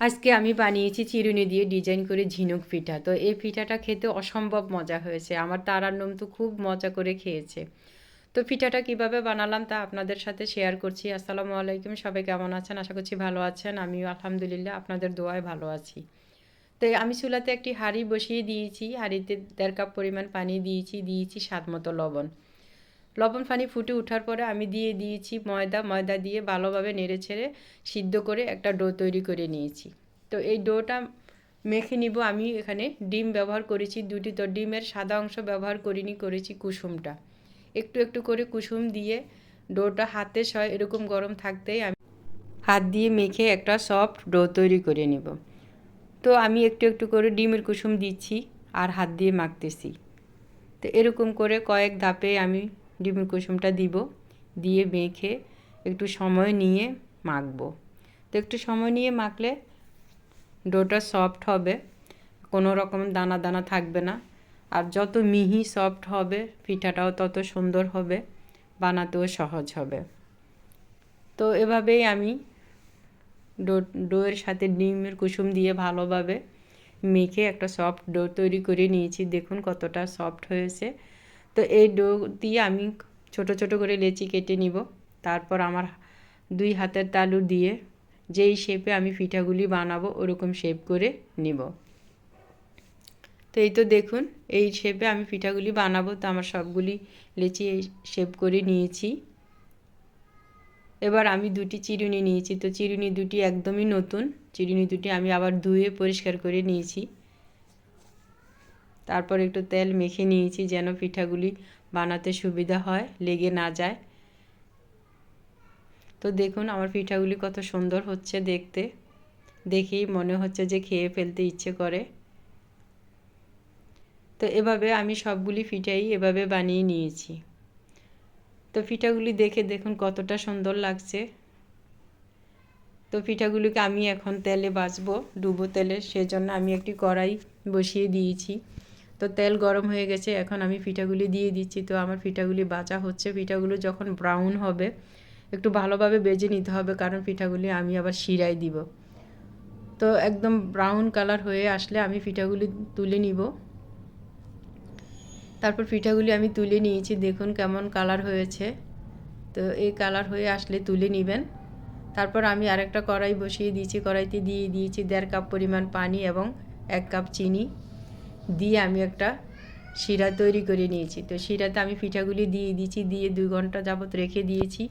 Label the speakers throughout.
Speaker 1: আজকে আমি বানিয়েছি চিরুনি দিয়ে ডিজাইন করে ঝিনুক পিঠা। তো এই পিঠাটা খেতে অসম্ভব মজা হয়েছে। আমার তারার তারান্নম তো খুব মজা করে খেয়েছে। তো পিঠাটা কীভাবে বানালাম তা আপনাদের সাথে শেয়ার করছি। আসসালামু আলাইকুম, সবাই কেমন আছেন? আশা করছি ভালো আছেন। আমিও আলহামদুলিল্লাহ আপনাদের দোয়ায় ভালো আছি। তো আমি চুলাতে একটি হাঁড়ি বসিয়ে দিয়েছি। হাঁড়িতে দেড় কাপ পরিমাণ পানি দিয়েছি। দিয়েছি স্বাদ মতো লবণ। লবণ পানি ফুটে ওঠার পরে আমি দিয়ে দিয়েছি ময়দা ময়দা দিয়ে ভালোভাবে নেড়ে ছেড়ে সিদ্ধ করে একটা ডো তৈরি করে নিয়েছি। তো এই ডোটা মেখে নিব আমি এখানে। ডিম ব্যবহার করেছি দুটি, তো ডিমের সাদা অংশ ব্যবহার করিনি, করেছি কুসুমটা। একটু একটু করে কুসুম দিয়ে ডোটা হাতে সয় এরকম গরম থাকতেই আমি হাত দিয়ে মেখে একটা সফট ডো তৈরি করে নিব। তো আমি একটু একটু করে ডিমের কুসুম দিচ্ছি আর হাত দিয়ে মাখতেছি। তো এরকম করে কয়েক ধাপে আমি ডিমের কুসুমটা দিব, দিয়ে মেখে একটু সময় নিয়ে মাখবো। তো একটু সময় নিয়ে মাখলে ডোটা সফট হবে, কোনো রকম দানা দানা থাকবে না। আর যত মিহি সফট হবে, পিঠাটাও তত সুন্দর হবে, বানাতেও সহজ হবে। তো এভাবেই আমি ডো, ডোয়ের সাথে ডিমের কুসুম দিয়ে ভালোভাবে মেখে একটা সফট ডো তৈরি করে নিয়েছি। দেখুন কতটা সফট হয়েছে। তো এই ডো দিয়ে আমি ছোট ছোট করে লেচি কেটে নিব। তারপর আমার দুই হাতের তালু দিয়ে যেই শেপে আমি পিঠাগুলি বানাবো, ওরকম শেপ করে নিব। তো এই তো দেখুন, এই শেপে আমি পিঠাগুলি বানাবো, তো আমার সবগুলি লেচি শেপ করে নিয়েছি। এবার আমি দুটি চিরুনি নিয়েছি, তো চিরুনি দুটি একদমই নতুন। চিরুনি দুটি আমি আবার ধুয়ে পরিষ্কার করে নিয়েছি। তারপর একটু তেল মেখে নিয়েছি যেন পিঠাগুলি বানাতে সুবিধা হয়, লেগে না যায়। তো দেখুন আমার পিঠাগুলি কত সুন্দর হচ্ছে দেখতে। দেখেই মনে হচ্ছে যে খেয়ে ফেলতে ইচ্ছে করে। তো এভাবে আমি সবগুলি পিঠাই এভাবে বানিয়ে নিয়েছি। তো পিঠাগুলি দেখে দেখুন কতটা সুন্দর লাগছে। তো পিঠাগুলিকে আমি এখন তেলে বাছবো ডুবো তেলে, সেজন্য আমি একটি কড়াই বসিয়ে দিয়েছি। তো তেল গরম হয়ে গেছে, এখন আমি পিঠাগুলি দিয়ে দিচ্ছি। তো আমার পিঠাগুলি বাজা হচ্ছে পিঠাগুলো যখন ব্রাউন হবে, একটু ভালোভাবে বেজে নিতে হবে, কারণ পিঠাগুলি আমি আবার শিরাই দিব। তো একদম ব্রাউন কালার হয়ে আসলে আমি পিঠাগুলি তুলে নিব। তারপর পিঠাগুলি আমি তুলে নিয়েছি, দেখুন কেমন কালার হয়েছে। তো এই কালার হয়ে আসলে তুলে নেবেন। তারপর আমি আরেকটা কড়াই বসিয়ে দিয়েছি, কড়াইতে দিয়ে দিয়েছি দেড় কাপ পরিমাণ পানি এবং এক কাপ চিনি। দিয়ে আমি একটা শিরা তৈরি করে নিয়েছি। তো শিরাতে আমি পিঠাগুলি দিয়ে দিয়েছি, দিয়ে দুই ঘণ্টা যাবত রেখে দিয়েছি।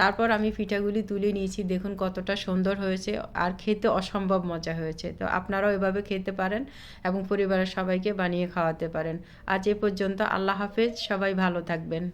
Speaker 1: তারপর আমি পিঠাগুলি তুলে নিয়েছি, দেখুন কতটা সুন্দর হয়েছে আর খেতে অসম্ভব মজা হয়েছে। তো আপনারাও এভাবে খেতে পারেন এবং পরিবারের সবাইকে বানিয়ে খাওয়াতে পারেন। আজ এ পর্যন্ত আল্লাহ হাফেজ, সবাই ভালো থাকবেন।